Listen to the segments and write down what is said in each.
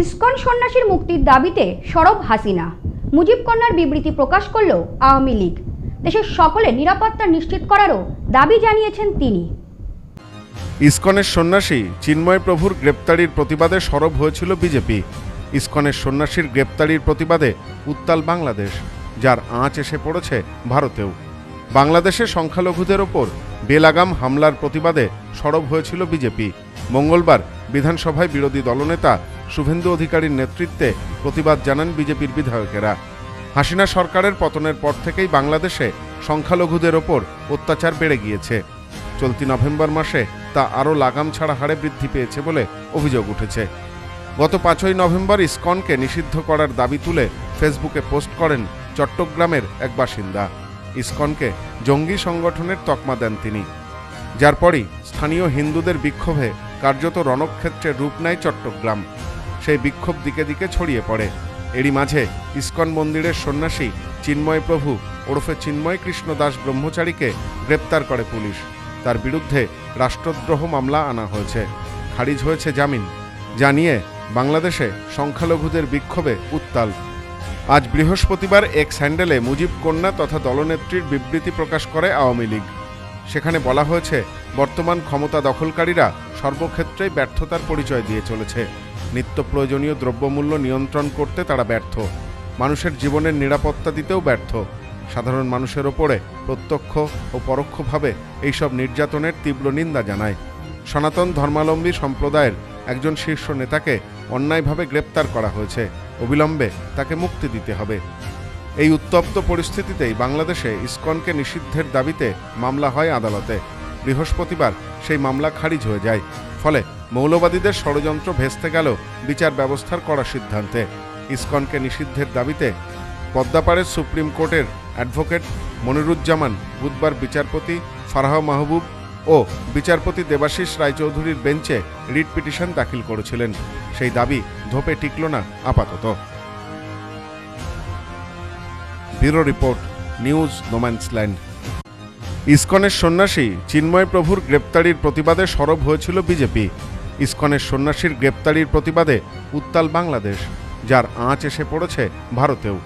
ISKCON সন্ন্যাসীর মুক্তির দাবিতে সরব হাসিনা। মুজিব কন্যার বিবৃতি প্রকাশ করল আওয়ামী লীগ। দেশের সকলে নিরাপত্তা নিশ্চিত করারও দাবি জানিয়েছেন তিনি। ইস্কনের সন্ন্যাসী চিন্ময় প্রভুর গ্রেপ্তারির প্রতিবাদে সরব হয়েছিল বিজেপি। ইস্কনের সন্ন্যাসীর গ্রেপ্তারির প্রতিবাদে উত্তাল বাংলাদেশ, যার আঁচ এসে পড়েছে ভারতেও। বাংলাদেশে সংখ্যালঘুদের ওপর বেলাগাম হামলার প্রতিবাদে সরব হয়েছিল বিজেপি। মঙ্গলবার বিধানসভায় বিরোধী দলনেতা শুভেন্দু অধিকারীর নেতৃত্বে প্রতিবাদ জানান বিজেপির বিধায়কেরা। হাসিনা সরকারের পতনের পর থেকেই বাংলাদেশে সংখ্যালঘুদের ওপর অত্যাচার বেড়ে গিয়েছে। চলতি নভেম্বর মাসে তা আরও লাগাম ছাড়া হারে বৃদ্ধি পেয়েছে বলে অভিযোগ উঠেছে। গত পাঁচই নভেম্বর ইসকনকে নিষিদ্ধ করার দাবি তুলে ফেসবুকে পোস্ট করেন চট্টগ্রামের এক বাসিন্দা। ইসকনকে জঙ্গি সংগঠনের তকমা দেন তিনি। যার পরই স্থানীয় হিন্দুদের বিক্ষোভে কার্যত রণক্ষেত্রের রূপ নেয় চট্টগ্রাম। সেই বিক্ষোভ দিকে দিকে ছড়িয়ে পড়ে। এরই মাঝে ইস্কন মন্দিরের সন্ন্যাসী চিন্ময় প্রভু ওরফে চিন্ময় কৃষ্ণ দাস ব্রহ্মচারীকে গ্রেপ্তার করে পুলিশ। তার বিরুদ্ধে রাষ্ট্রদ্রোহ মামলা আনা হয়েছে। খারিজ হয়েছে জামিন জানিয়ে বাংলাদেশে সংখ্যালঘুদের বিক্ষোভে উত্তাল। আজ বৃহস্পতিবার এক স্যান্ডেলে মুজিব কন্যা তথা দলনেত্রীর বিবৃতি প্রকাশ করে আওয়ামী লীগ। সেখানে বলা হয়েছে, বর্তমান ক্ষমতা দখলকারীরা সর্বক্ষেত্রেই ব্যর্থতার পরিচয় দিয়ে চলেছে। নিত্য প্রয়োজনীয় দ্রব্যমূল্য নিয়ন্ত্রণ করতে তারা ব্যর্থ। মানুষের জীবনের নিরাপত্তা দিতেও ব্যর্থ। সাধারণ মানুষের ওপরে প্রত্যক্ষ ও পরোক্ষভাবে এইসব নির্যাতনের তীব্র নিন্দা জানায়। সনাতন ধর্মাবলম্বী সম্প্রদায়ের একজন শীর্ষ নেতাকে অন্যায়ভাবে গ্রেপ্তার করা হয়েছে। অবিলম্বে তাকে মুক্তি দিতে হবে। এই উত্তপ্ত পরিস্থিতিতেই বাংলাদেশে ইসকনকে নিষিদ্ধের দাবিতে মামলা হয় আদালতে। বৃহস্পতিবার সেই মামলা খারিজ হয়ে যায়। ফলে মৌলবাদীদের ষড়যন্ত্র ভেস্তে গেল বিচার ব্যবস্থার করা সিদ্ধান্তে। ইসকনকে নিষিদ্ধের দাবিতে পদ্মাপাড়ের সুপ্রিম কোর্টের অ্যাডভোকেট মনিরুজ্জামান বুধবার বিচারপতি ফারাহ মাহবুব ও বিচারপতি দেবাশিস রায়চৌধুরীর বেঞ্চে রিট পিটিশন দাখিল করেছিলেন। সেই দাবি ধোপে টিকল না আপাতত। Bureau report, news no man's land ইসকনের সন্ন্যাসী চিন্ময় প্রভুর গ্রেপ্তারির প্রতিবাদে সরব হয়েছিল বিজেপি। ইসকনের সন্ন্যাসীর গ্রেপ্তারির প্রতিবাদে উত্তাল বাংলাদেশ, যার আঁচ এসে পড়েছে ভারতেও।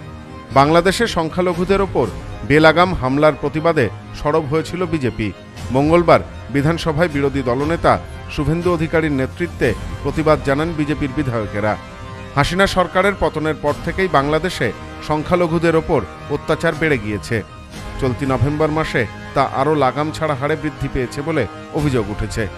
বাংলাদেশে সংখ্যালঘুদের ওপর বেলাগাম হামলার প্রতিবাদে সরব হয়েছিল বিজেপি। মঙ্গলবার বিধানসভায় বিরোধী দলনেতা শুভেন্দু অধিকারীর নেতৃত্বে প্রতিবাদ জানান বিজেপির বিধায়কেরা। হাসিনা সরকারের পতনের পর থেকেই বাংলাদেশে সংখ্যালঘুদের ওপর অত্যাচার বেড়ে গিয়েছে। চলতি নভেম্বর মাসে তা আরও লাগাম ছাড়া হারে বৃদ্ধি পেয়েছে বলে অভিযোগ উঠেছে।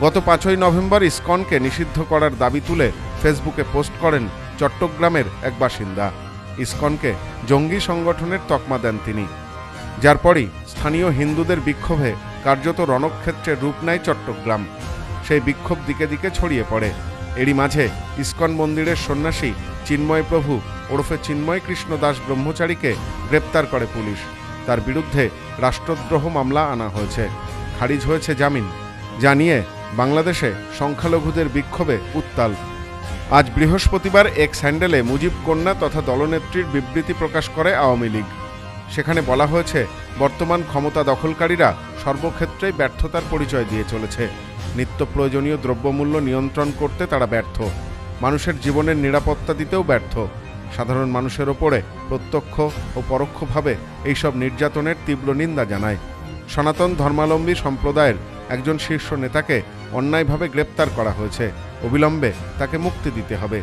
গত পাঁচই নভেম্বর ইসকনকে নিষিদ্ধ করার দাবি তুলে ফেসবুকে পোস্ট করেন চট্টগ্রামের এক বাসিন্দা। ইসকনকে জঙ্গি সংগঠনের তকমা দেন তিনি। যার পরই স্থানীয় হিন্দুদের বিক্ষোভে কার্যত রণক্ষেত্রের রূপ নেয় চট্টগ্রাম। সেই বিক্ষোভ দিকে দিকে ছড়িয়ে পড়ে। এরই মাঝে ইসকন মন্দিরের সন্ন্যাসী চিন্ময় প্রভু ওরফে চিন্ময় কৃষ্ণ দাস ব্রহ্মচারীকে গ্রেপ্তার করে পুলিশ। তার বিরুদ্ধে রাষ্ট্রদ্রোহ মামলা আনা হয়েছে। খারিজ হয়েছে জামিন। জানিয়ে বাংলাদেশে সংখ্যালঘুদের বিক্ষোভে উত্তাল। আজ বৃহস্পতিবার এক স্যান্ডেলে মুজিব কন্যা তথা দলনেত্রীর বিবৃতি প্রকাশ করে আওয়ামী লীগ। সেখানে বলা হয়েছে, বর্তমান ক্ষমতা দখলকারীরা সর্বক্ষেত্রেই ব্যর্থতার পরিচয় দিয়ে চলেছে। নিত্য প্রয়োজনীয় দ্রব্যমূল্য নিয়ন্ত্রণ করতে তারা ব্যর্থ। মানুষের জীবনের নিরাপত্তা দিতেও ব্যর্থ। সাধারণ মানুষের ওপরে প্রত্যক্ষ ও পরোক্ষভাবে এইসব নির্যাতনের তীব্র নিন্দা জানায়। সনাতন ধর্মালম্বী সম্প্রদায়ের একজন শীর্ষ নেতাকে অন্যায়ভাবে গ্রেপ্তার করা হয়েছে। অবিলম্বে তাকে মুক্তি দিতে হবে।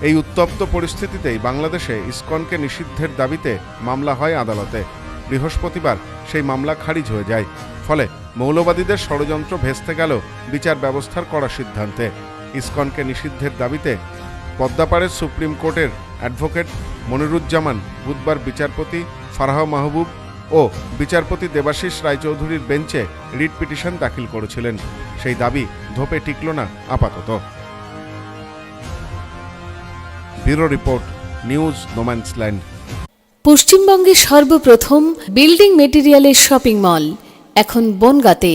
এই উত্তপ্ত পরিস্থিতিতেই বাংলাদেশে ইসকনকে নিষিদ্ধের দাবিতে মামলা হয় আদালতে। বৃহস্পতিবার সেই মামলা খারিজ হয়ে যায়। ফলে মৌলবাদীদের ষড়যন্ত্র ভেস্তে গেল বিচার ব্যবস্থার করা সিদ্ধান্তে। ইসকনকে নিষিদ্ধের দাবিতে পদ্মাপাড়ের সুপ্রিম কোর্টের অ্যাডভোকেট মনিরুজ্জামান বুধবার বিচারপতি ফারাহ মাহবুব ও বিচারপতি দেবাশিস রায়চৌধুরীর বেঞ্চে রিট পিটিশন দাখিল করেছিলেন। সেই দাবি ধোপে টিকল না আপাতত। ব্যুরো রিপোর্ট, নিউজ নোম্যান্সল্যান্ড পশ্চিমবঙ্গে সর্বপ্রথম বিল্ডিং মেটেরিয়ালের শপিং মল, এখন বনগাঁতে।